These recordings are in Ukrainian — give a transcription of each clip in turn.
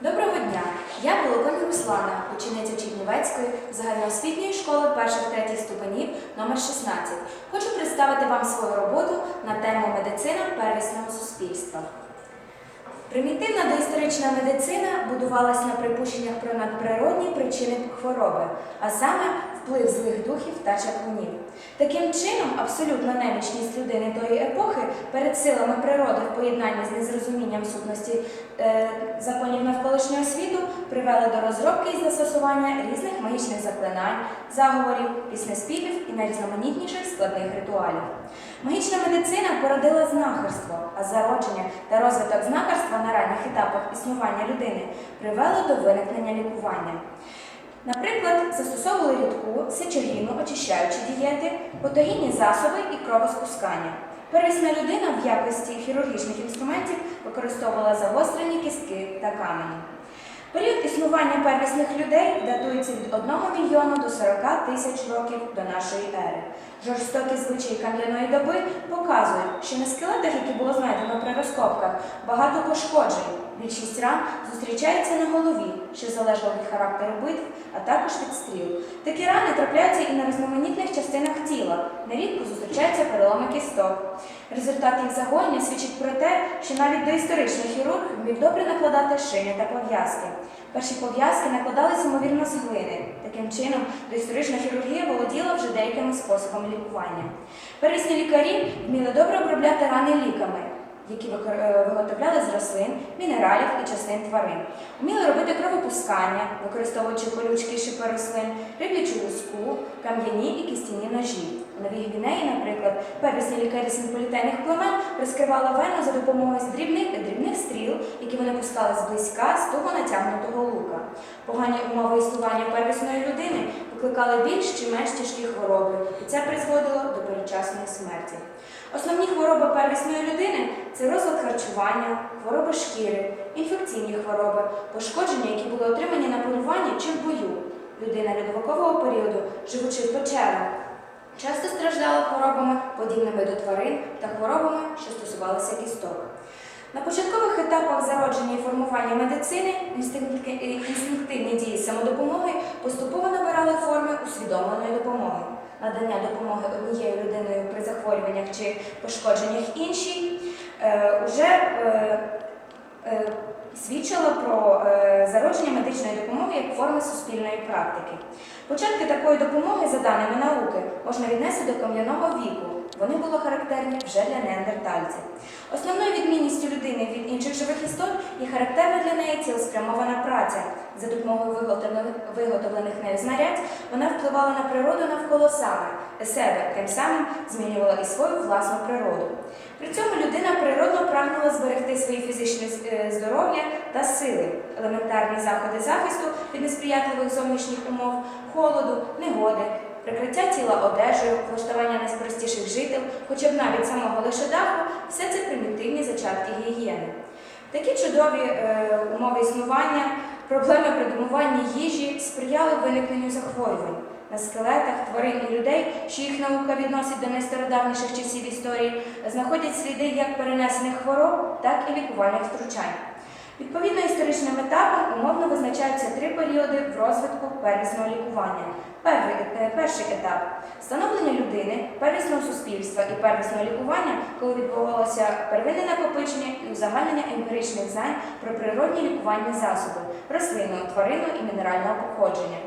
Доброго дня! Я Волоконь Руслана, учениця Чернівецької загальноосвітньої школи перших-третіх ступенів номер 16. Хочу представити вам свою роботу на тему медицина первісного суспільства. Примітивна доісторична медицина будувалась на припущеннях про надприродні причини хвороби, а саме вплив злих духів та чаклунів. Таким чином, абсолютна немічність людини тої епохи перед силами природи в поєднанні з незрозумінням сутності е, законів навколишнього світу привели до розробки і застосування різних магічних заклинань, заговорів, піснеспівів і найрізноманітніших складних ритуалів. Магічна медицина породила знахарство, а зародження та розвиток знахарства на ранніх етапах існування людини привело до виникнення лікування. Наприклад, застосовували рідку, сечогінну, очищаючі дієти, потогінні засоби і кровоспускання. Первісна людина в якості хірургічних інструментів використовувала загострені кістки та камені. Період існування первісних людей датується від 1 мільйона до 40 тисяч років до нашої ери. Жорстокі звичаї кам'яної доби показують, що на скелетах, які було знайдено при розкопках, багато пошкоджень. Більшість ран зустрічається на голові, що залежало від характеру битв, а також від стріл. Такі рани трапляються і на різноманітних частинах тіла. Нерідко зустрічаються переломи кісток. Результат їх загоєння свідчить про те, що навіть доісторичний хірург вмів добре накладати шини та пов'язки. Перші пов'язки накладались ймовірно з глини. Таким чином, доісторична хірургія володіла вже деякими способами лікування. Первісні лікарі вміли добре обробляти рани ліками, які е, виготовляли з рослин, мінералів і частин тварин. Вміли робити кровопускання, використовуючи колючки і шипи рослин, риб'ячу луску, кам'яні і кістяні ножі. У Новій Гвінеї, наприклад, первісні лікарі синполітейних племен розкривали вену за допомогою дрібних, дрібних стріл, які вони пускали зблизька з того натягнутого лука. Погані умови існування первісної людини викликали більш чи менш тяжкі хвороби, і це призводило до передчасної смерті. Основні хвороби первісної людини це розлад харчування, хвороби шкіри, інфекційні хвороби, пошкодження, які були отримані на полюванні чи в бою. Людина льодовикового періоду, живучи в печерах, часто страждала хворобами, подібними до тварин та хворобами, що стосувалися кісток. На початкових етапах зародження і формування медицини е, інстинктивні дії самодопомоги поступово набирали форми усвідомленої допомоги. Надання допомоги однією людиною при захворюваннях чи пошкодженнях іншій е, уже е, е, свідчило про е, зародження медичної допомоги як форми суспільної практики. Початки такої допомоги, за даними науки, можна віднести до кам'яного віку. Вони були характерні вже для неандертальців. Основною відмінністю людини від інших живих істот є характерна для неї цілеспрямована праця. За допомогою виготовлених, нею знарядь вона впливала на природу навколо саме себе, тим самим змінювала і свою власну природу. При цьому людина природно прагнула зберегти своє фізичне е, здоров'я та сили, елементарні заходи захисту від несприятливих зовнішніх умов, холоду, негоди, прикриття тіла одежею, влаштування найпростіших жител, хоча б навіть самого лише даху, все це примітивні зачатки гігієни. Такі чудові е, умови існування, проблеми придумування їжі сприяли виникненню захворювань. На скелетах тварин і людей, що їх наука відносить до найстародавніших часів історії, знаходять сліди як перенесених хвороб, так і лікувальних втручань. Відповідно історичним етапом умовно визначаються три періоди в розвитку первісного лікування. Перший, е, етап встановлення людини, первісного суспільства і первісного лікування, коли відбувалося первинне накопичення і узагальнення емпіричних знань про природні лікувальні засоби рослинного, тваринного і мінерального походження.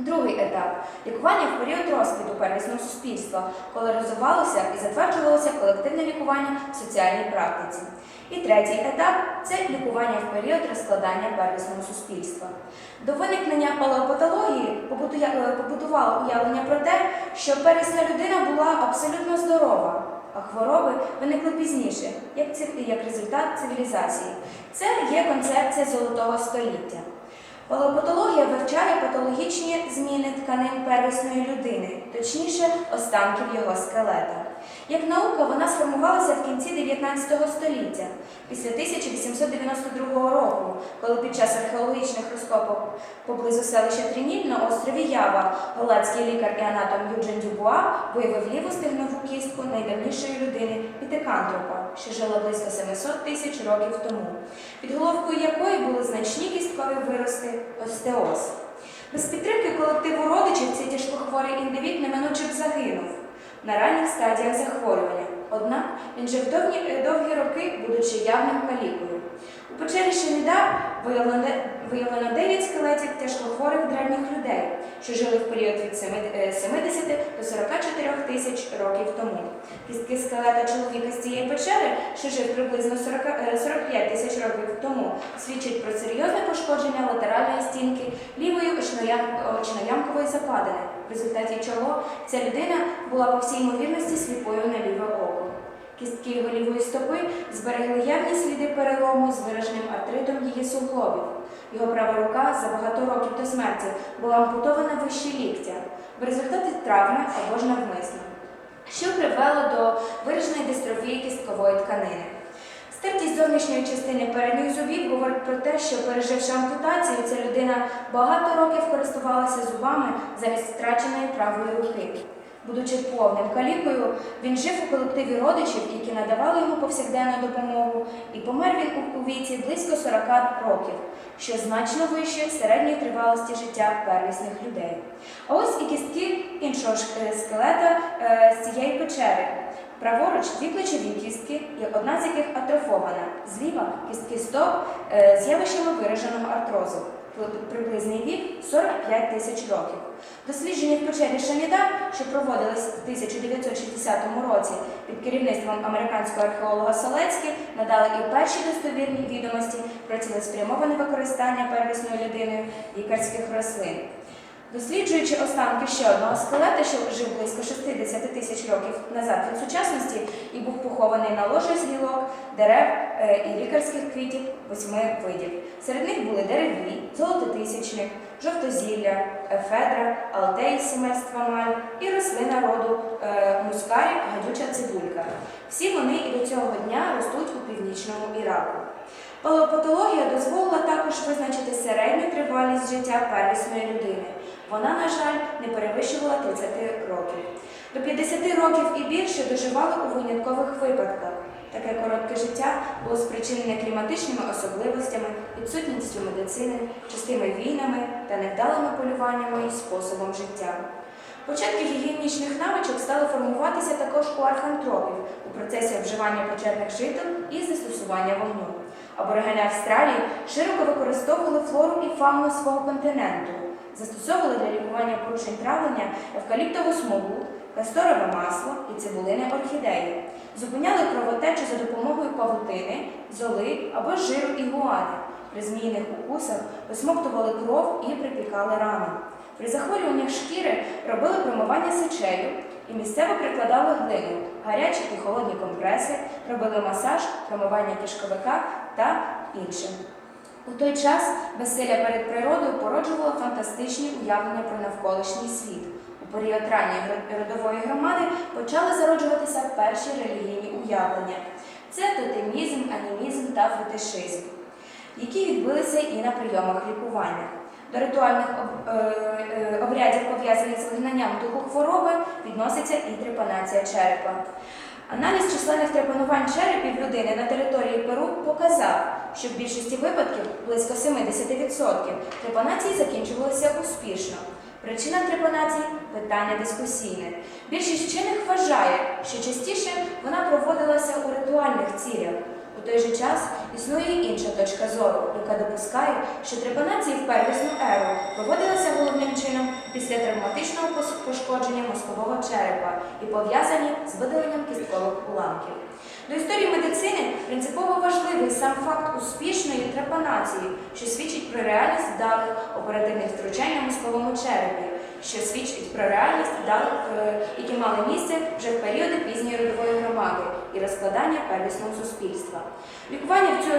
Другий етап лікування в період розквіту первісного суспільства, коли розвивалося і затверджувалося колективне лікування в соціальній практиці. І третій етап це лікування в період розкладання первісного суспільства. До виникнення палеопатології е, побудувало уявлення про те, що первісна людина була абсолютно здорова, а хвороби виникли пізніше, як результат цивілізації. Це є концепція золотого століття. Палеопатологія вивчає патологічні зміни тканин первісної людини, точніше, останків його скелета. Як наука, вона сформувалася в кінці 19 століття, після 1892 року, коли під час археологічних розкопок поблизу селища Трініль на острові Ява голландський лікар і анатом Юджин Дюбуа виявив ліву стегнову кістку найдавнішої людини пітекантропа, що жила близько 700 тисяч років тому, під головкою якої були значні кісткові вирости остеоз. Без підтримки колективу родичів цей тяжкохворий індивід неминуче б загинув на ранніх стадіях захворювання. Однак він жив довгі, довгі роки, будучи явним калікою. У печері Шеніда виявлено, виявлено 9 скелетів тяжкохворих древніх людей, що жили в період від 70 до 44 тисяч років тому. Кістки скелета чоловіка з цієї печери, що жив приблизно 40, е, 45 тисяч років тому, свідчить про серйозне пошкодження латеральної стінки лівої очноямкової западини, в результаті чого ця людина була по всій ймовірності сліпою на ліве око. Кістки його лівої стопи зберегли явні сліди перелому з вираженим артритом її суглобів. Його права рука за багато років до смерті була ампутована вище ліктя в результаті травми або ж навмисно, що привело до вираженої дистрофії кісткової тканини. Стертість зовнішньої частини передніх зубів говорить про те, що переживши ампутацію, ця людина багато років користувалася зубами замість втраченої правої руки. Будучи повним калікою, він жив у колективі родичів, які надавали йому повсякденну допомогу, і помер він у- віці близько 40 років, що значно вище середньої тривалості життя первісних людей. А ось і кістки іншого е, скелета е, з цієї печери. Праворуч дві плечові кістки, одна з яких атрофована. Зліва кістки стоп е, з явищами вираженого артрозу. Приблизний вік 45 тисяч років. Дослідження в печері Шаміда, що проводились в 1960 році під керівництвом американського археолога Солецькі, надали і перші достовірні відомості про цілеспрямоване використання первісною людиною лікарських рослин. Досліджуючи останки ще одного скелета, що жив близько 60 тисяч років назад від сучасності і був похований на ложі з гілок, дерев е, і лікарських квітів восьми видів. Серед них були дереві, золототисячник, жовтозілля, ефедра, алтей сімейства маль і рослина роду е, мускарі, гадюча цибулька. Всі вони і до цього дня ростуть у північному Іраку. Палеопатологія дозволила також визначити середню тривалість життя первісної людини. Вона, на жаль, не перевищувала 30 років. До 50 років і більше доживали у виняткових випадках. Таке коротке життя було спричинене кліматичними особливостями, відсутністю медицини, частими війнами та невдалими полюваннями і способом життя. Початки гігієнічних навичок стали формуватися також у архантропів у процесі обживання печерних жител і застосування вогню. Аборигени Австралії широко використовували флору і фауну свого континенту, застосовували для лікування порушень травлення евкаліптову смолу, касторове масло і цибулини орхідеї, зупиняли кровотечу за допомогою павутини, золи або жиру ігуани. При змійних укусах висмоктували кров і припікали рану. При захворюваннях шкіри робили промивання сечею і місцево прикладали глину, гарячі і холодні компреси, робили масаж, промивання кишковика та інше. У той час безсилля перед природою породжувало фантастичні уявлення про навколишній світ. У період ранньої родової громади почали зароджуватися перші релігійні уявлення. Це тотемізм, анімізм та фетишизм, які відбилися і на прийомах лікування. До ритуальних е, е, обрядів, пов'язаних з вигнанням духу хвороби, відноситься і трепанація черепа. Аналіз численних трепанувань черепів людини на території Перу показав, що в більшості випадків, близько 70%, трепанації закінчувалися успішно. Причина трепанації – питання дискусійне. Більшість вчених вважає, що частіше вона проводилася у ритуальних цілях. У той же час існує інша точка зору, яка допускає, що трепанації в первісну еру проводилися головним чином після травматичного пошкодження мозкового черепа і пов'язані з видаленням кісткових уламків. До історії медицини принципово важливий сам факт успішної трепанації, що свідчить про реальність вдалих оперативних втручань на мозковому черепі, що свідчить про реальність вдалих, е, які мали місце вже в періоди пізньої родової громади розкладання первісного суспільства. Лікування в цю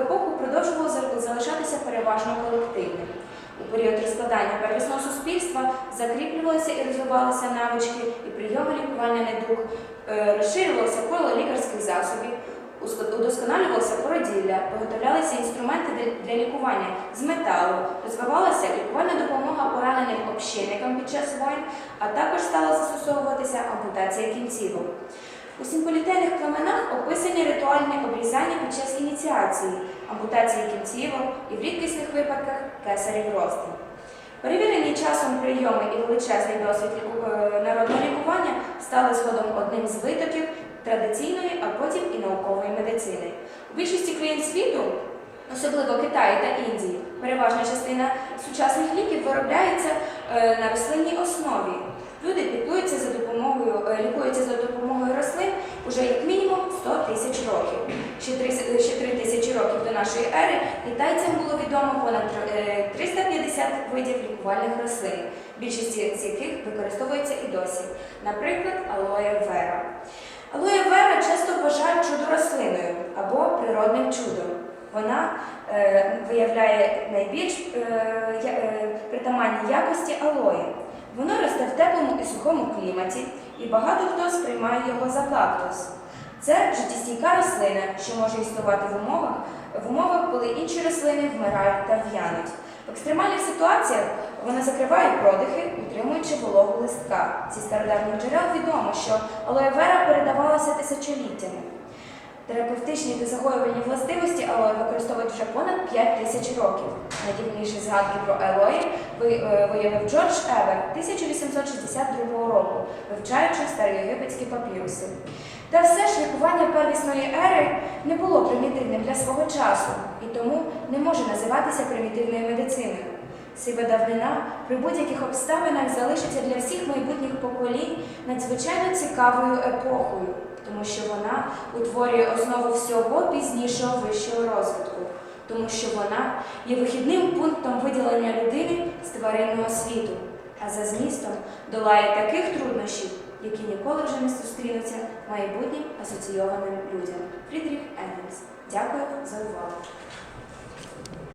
епоху, продовжувало залишатися переважно колективним. У період розкладання первісного суспільства закріплювалися і розвивалися навички і прийоми лікування недуг, е, розширювалося коло лікарських засобів, Удосконалювалося породілля, виготовлялися інструменти для лікування з металу, розвивалася лікувальна допомога пораненим общинникам під час воїн, а також стала застосовуватися ампутація кінцівок. У симполітейних племенах описані ритуальні обрізання під час ініціації, ампутації кінцівок і в рідкісних випадках кесарів ростин. Перевірені часом прийоми і величезний досвід е, народного лікування стали згодом одним з витоків традиційної, а потім і наукової медицини. У більшості країн світу, особливо Китаї та Індії, переважна частина сучасних ліків виробляється е, на рослинній основі. Люди піклуються за допомогою, е, лікуються за допомогою рослин уже як мінімум 100 тисяч років. Ще 3, ще 3 тисячі років до нашої ери китайцям було відомо понад е, 350 видів лікувальних рослин, більшість з яких використовується і досі. Наприклад, алоє вера. Алоє вера часто вважають чудо-рослиною або природним чудом. Вона е, виявляє найбільш е, е, притаманні якості алої. Воно росте в теплому і сухому кліматі, і багато хто сприймає його за кактус. Це життєстійка рослина, що може існувати в умовах, в умовах, коли інші рослини вмирають та в'януть. В екстремальних ситуаціях вона закриває продихи, утримуючи вологу листка. Зі стародавніх джерел відомо, що алоє вера передавалася тисячоліттями. Терапевтичні та загоювальні властивості алої використовують вже понад 5 тисяч років. Найдивніші згадки про алої е, виявив Джордж Евер 1862 року, вивчаючи староєгипетські папіруси. Та все ж лікування первісної ери не було примітивним для свого часу і тому не може називатися примітивною медициною. Сива давнина при будь-яких обставинах залишиться для всіх майбутніх поколінь надзвичайно цікавою епохою, тому що вона утворює основу всього пізнішого вищого розвитку, тому що вона є вихідним пунктом виділення людини з тваринного світу, а за змістом долає таких труднощів, які ніколи вже не зустрінуться майбутнім асоційованим людям. Фрідріх Енгельс. Дякую за увагу.